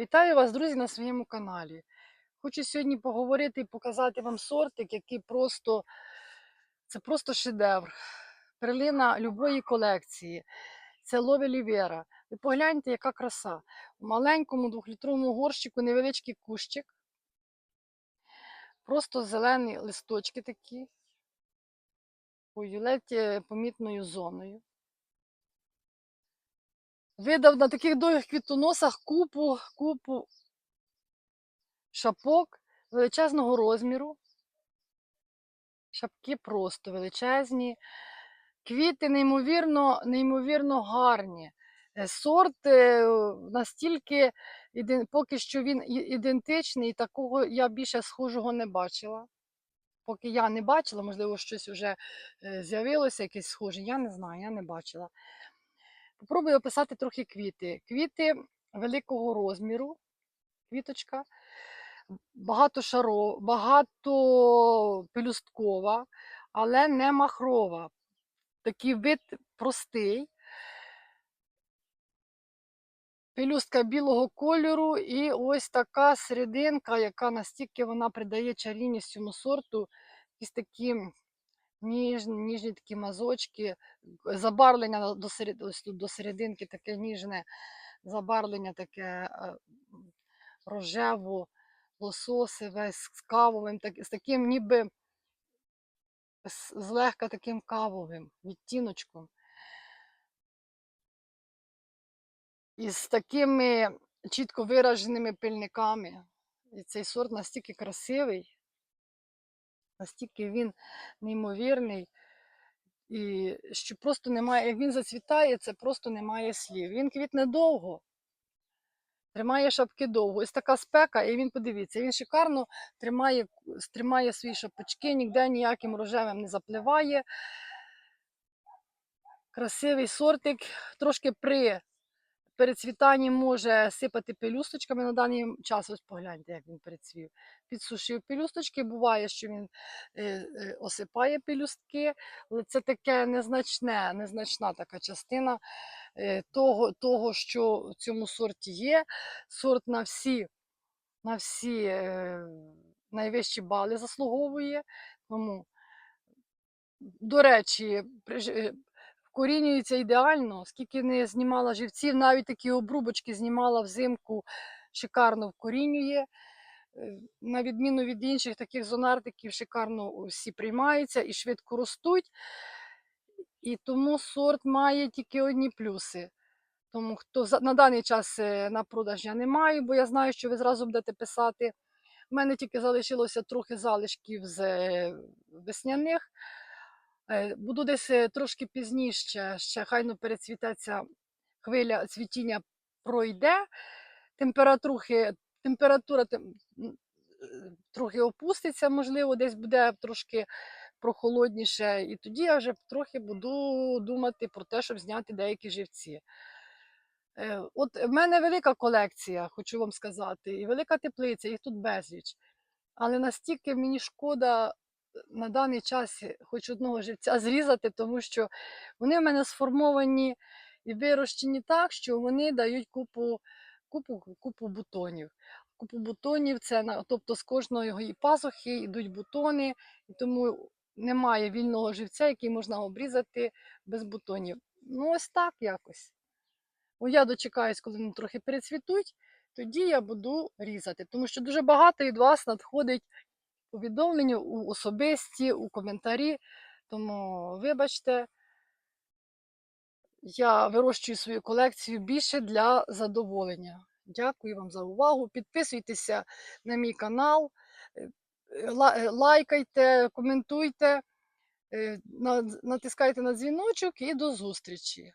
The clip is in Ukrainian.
Вітаю вас, друзі, на своєму каналі. Хочу сьогодні поговорити і показати вам сортик, який просто це просто шедевр. Перлина любої колекції. Це Лові Лівера. Ви погляньте, яка краса. У маленькому двохлітровому горщику невеличкий кущик. Просто зелені листочки такі. Юлеті помітною зоною. Видав на таких довгих квітоносах купу, купу шапок величезного розміру. Шапки просто величезні. Квіти неймовірно, неймовірно гарні. Е, Сорт е, настільки поки що він і- ідентичний, такого я більше схожого не бачила. Поки я не бачила, можливо, щось вже е, з'явилося, якесь схоже, я не знаю, я не бачила. Попробую описати трохи квіти. Квіти великого розміру, квіточка, багато шаров, багато пелюсткова, але не махрова. Такий вид простий. Пелюстка білого кольору і ось така серединка, яка настільки вона придає чарівність цьому сорту. Якісь такі ніжні, ніжні такі мазочки, забарвлення до, серед, ось тут до серединки таке ніжне забарвлення, таке рожево, лососеве, з кавовим, так, з таким ніби злегка таким кавовим відтіночком. І з такими чітко вираженими пильниками. І цей сорт настільки красивий, настільки він неймовірний. І що просто немає, як він зацвітає, це просто немає слів. Він квітне довго, тримає шапки довго. Ось така спека, і він, подивіться, він шикарно тримає, тримає свої шапочки, ніде ніяким рожевим не запливає. Красивий сортик, трошки при перецвітанні може сипати пелюсточками на даний час. Ось погляньте, як він перецвів. Підсушив пелюсточки. Буває, що він е, е, осипає пелюстки, але це таке незначне, незначна така частина е, того, того, що в цьому сорті є. Сорт на всі, на всі найвищі бали заслуговує. Тому, до речі, вкорінюється ідеально, скільки не знімала живців, навіть такі обрубочки знімала взимку, шикарно вкорінює. Е, На відміну від інших таких зонартиків, шикарно всі приймаються і швидко ростуть. І тому сорт має тільки одні плюси. Тому хто на даний час е, на продаж я не маю, бо я знаю, що ви зразу будете писати. У мене тільки залишилося трохи залишків з е, весняних. Е, Буду десь е, трошки пізніше, ще хайно перецвітеться хвиля цвітіння пройде. Температурки, температура тем- е, трохи опуститься, можливо, десь буде трошки прохолодніше. І тоді я вже трохи буду думати про те, щоб зняти деякі живці. От в мене велика колекція, хочу вам сказати, і велика теплиця, їх тут безліч. Але настільки мені шкода на даний час хоч одного живця зрізати, тому що вони в мене сформовані і вирощені так, що вони дають купу, купу, купу бутонів. Купу бутонів це тобто з кожної пазухи йдуть бутони, і тому немає вільного живця, який можна обрізати без бутонів. Ну, ось так якось. О, я дочекаюсь, коли вони трохи перецвітуть, тоді я буду різати. Тому що дуже багато від вас надходить повідомлення у особисті, у коментарі. Тому, вибачте, я вирощую свою колекцію більше для задоволення. Дякую вам за увагу. Підписуйтеся на мій канал, е, е, лайкайте, коментуйте, е, натискайте на дзвіночок і до зустрічі.